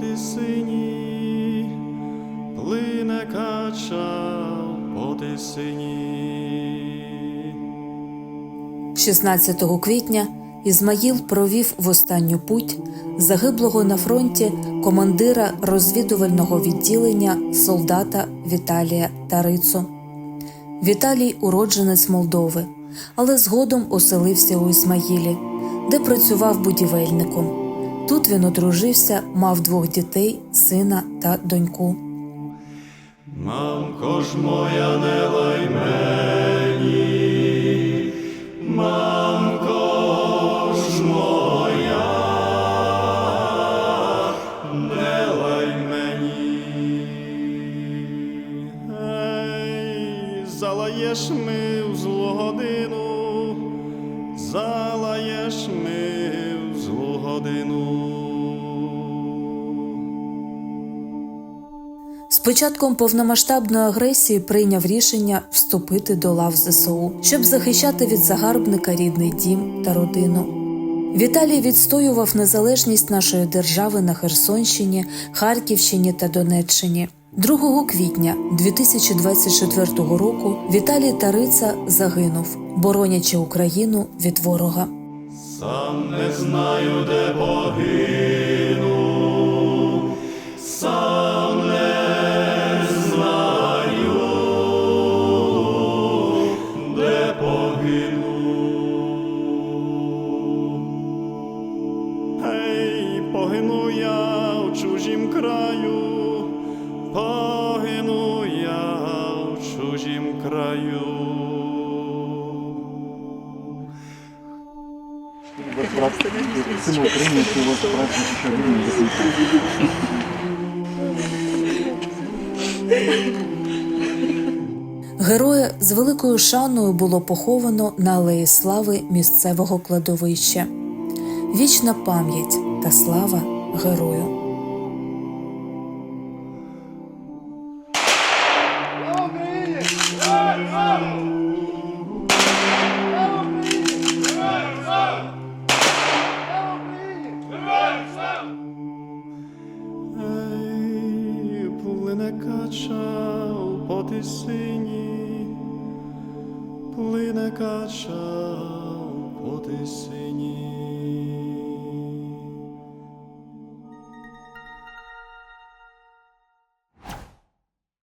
Тисині, плине кача по Тисині. 16 квітня Ізмаїл провів в останню путь загиблого на фронті командира розвідувального відділення солдата Віталія Тарицу. Віталій уродженець Молдови, але згодом оселився у Ізмаїлі, де працював будівельником. Тут він одружився, мав двох дітей, сина та доньку. Мамко ж моя не лай мені, мамко ж моя, не лай мені. Ей, залаєш ми в злу початком повномасштабної агресії прийняв рішення вступити до лав ЗСУ, щоб захищати від загарбника рідний дім та родину. Віталій відстоював незалежність нашої держави на Херсонщині, Харківщині та Донеччині. 2 квітня 2024 року Віталій Тариця загинув, боронячи Україну від ворога. Сам не знаю, де погину, погину я в чужім краю, погину я в чужім краю. Героя з великою шаною було поховано на алеї слави місцевого кладовища. Вічна пам'ять та слава герою. Кача у потисині, плине кача у потисині.